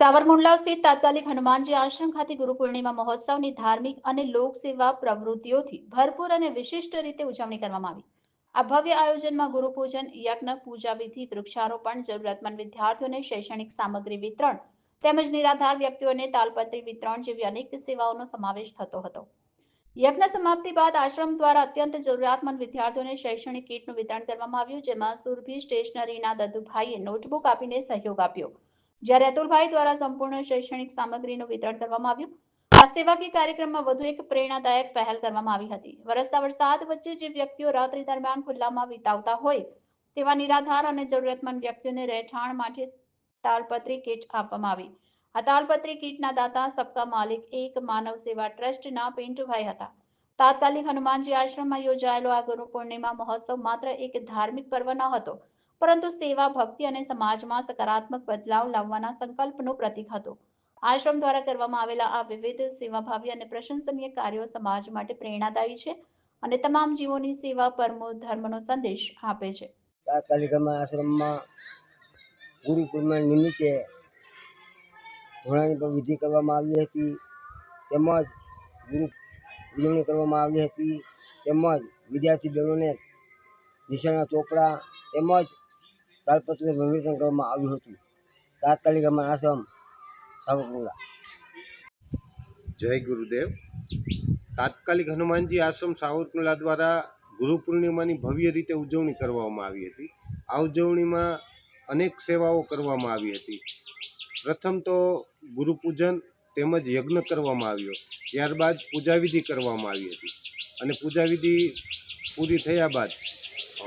સાવરકુંડલા સ્થિત તાત્કાલિક હનુમાનજી આશ્રમ ખાતે ગુરુ પૂર્ણિમા મહોત્સવની ધાર્મિક અને લોકસેવા પ્રવૃત્તિઓથી ભરપૂર અને વિશિષ્ટ રીતે ઉજવણી કરવામાં આવી. આ ભવ્ય આયોજનમાં ગુરુ પૂજન યજ્ઞ, પૂજા વિધિ, વૃક્ષારોપણ જરૂરતમંદ વિદ્યાર્થીઓને શૈક્ષણિક સામગ્રી વિતરણ તેમજ નિરાધાર વ્યક્તિઓને તાલપત્રી વિતરણ જેવી અનેક સેવાઓનો સમાવેશ થતો હતો. યજ્ઞ સમાપ્તિ બાદ આશ્રમ દ્વારા અત્યંત જરૂરિયાતમંદ વિદ્યાર્થીઓને શૈક્ષણિક કીટનું વિતરણ કરવામાં આવ્યું, જેમાં સુરભી સ્ટેશનરીના દદુભાઈએ નોટબુક આપીને સહયોગ આપ્યો. જ્યારે અતુલભાઈ દ્વારા સંપૂર્ણ શૈક્ષણિક સામગ્રીનું વિતરણ કરવામાં આવ્યું, આ સેવાકીય કાર્યક્રમમાં વધુ એક પ્રેરણાદાયક પહેલ કરવામાં આવી હતી. વરસતા વરસાદ વચ્ચે જે વ્યક્તિઓ રાત્રિ દરમિયાન ખુલ્લામાં વિતાવતા હોય, તેવા નિરાધાર અને જરૂરિયાતમંદ વ્યક્તિઓને રહેઠાણ માટે તાલપત્રી કીટ આપવામાં આવી. આ તાલપત્રી કીટના દાતા સબકા માલિક એક માનવ સેવા ટ્રસ્ટના પિન્ટુભાઈ હતા. તાત્કાલિક હનુમાનજી આશ્રમમાં યોજાયેલો આ ગુરુ પૂર્ણિમા મહોત્સવ માત્ર એક ધાર્મિક પર્વ ન હતો પરંતુ સેવા, ભક્તિ અને સમાજમાં સકારાત્મક બદલાવ લાવવાના સંકલ્પનું પ્રતીક હતો. આશ્રમ દ્વારા કરવામાં આવેલા આ વિવિધ સેવાભાવી અને પ્રશંસનીય કાર્યો સમાજ માટે પ્રેરણાદાયી છે અને તમામ જીવોની સેવા પરમો ધર્મનો સંદેશ આપે છે. તાત્કાલિકમાં આશ્રમમાં ગુરુકુળમાં નિમિત્તે ઘોડાની પણ વિધિ કરવામાં આવી હતી. તેમજ ગુરુ ઉજવણી કરવામાં આવી હતી. તેમજ વિદ્યાર્થી બહેનોને નિશાળના ચોપડા તેમજ તાલપત્રનું વિતરણ કરવામાં આવ્યું હતું. તાત્કાલિક અમારા આશ્રમ સાવરકુંડલા. જય ગુરુદેવ. તાત્કાલિક હનુમાનજી આશ્રમ સાવરકુંડલા દ્વારા ગુરુ પૂર્ણિમાની ભવ્ય રીતે ઉજવણી કરવામાં આવી હતી. આ ઉજવણીમાં અનેક સેવાઓ કરવામાં આવી હતી. પ્રથમ તો ગુરુપૂજન તેમજ યજ્ઞ કરવામાં આવ્યો. ત્યારબાદ પૂજાવિધિ કરવામાં આવી હતી. અને પૂજાવિધિ પૂરી થયા બાદ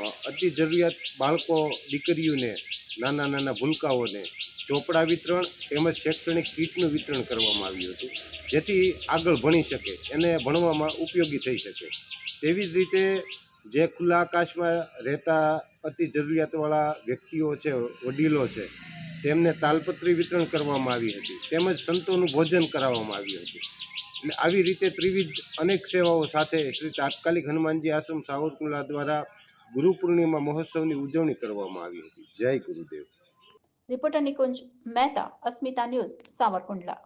અતિ જરૂરિયાત બાળકો, દીકરીઓને, નાના નાના ભૂલકાઓને ચોપડા વિતરણ તેમજ શૈક્ષણિક કીટનું વિતરણ કરવામાં આવ્યું હતું. જેથી આગળ ભણી શકે, એને ભણવામાં ઉપયોગી થઈ શકે. તેવી જ રીતે જે ખુલ્લા આકાશમાં રહેતા અતિ જરૂરિયાતવાળા વ્યક્તિઓ છે, વડીલો છે, તેમને તાલપત્રી વિતરણ કરવામાં આવી હતી. તેમજ સંતોનું ભોજન કરાવવામાં આવ્યું હતું. એટલે આવી રીતે ત્રિવિધ અનેક સેવાઓ સાથે શ્રી તાત્કાલિક હનુમાનજી આશ્રમ સાવરકુંડલા દ્વારા ગુરુ પૂર્ણિમા મહોત્સવની ઉજવણી કરવામાં આવી હતી. જય ગુરુદેવ. Reporter Nikunj Mehta, Asmita news, Savarkundla.